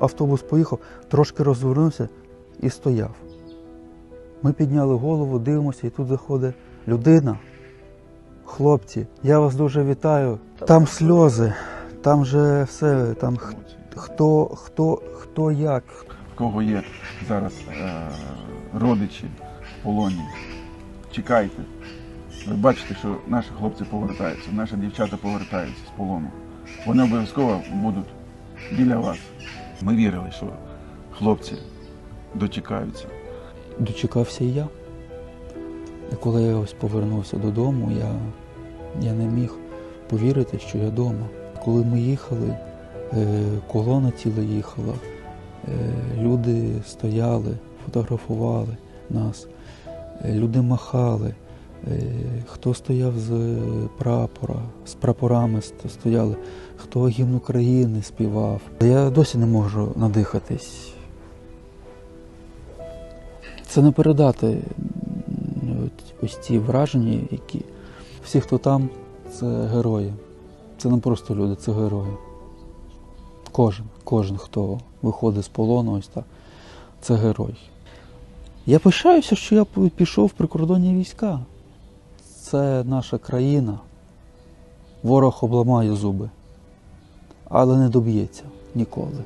автобус поїхав, трошки розвернувся і стояв. Ми підняли голову, дивимося, і тут заходить людина. Хлопці, я вас дуже вітаю. Там сльози, там же все, там хто, хто, хто як. В кого є зараз е, родичі в полоні, чекайте. Ви бачите, що наші хлопці повертаються, наші дівчата повертаються з полону. Вони обов'язково будуть біля вас. Ми вірили, що хлопці дочекаються. Дочекався і я. І коли я ось повернувся додому, я, я не міг повірити, що я вдома. Коли ми їхали, е, колона ціла їхала, е, люди стояли, фотографували нас, е, люди махали. Е, Хто стояв з прапора, з прапорами стояли, хто гімн України співав. Я досі не можу надихатись. Це не передати ось ці враження, які всі, хто там, це герої. Це не просто люди, це герої. Кожен, кожен, хто виходить з полону, ось так, це герой. Я пишаюся, що я пішов в прикордонні війська. Це наша країна. Ворог обламає зуби, але не доб'ється ніколи.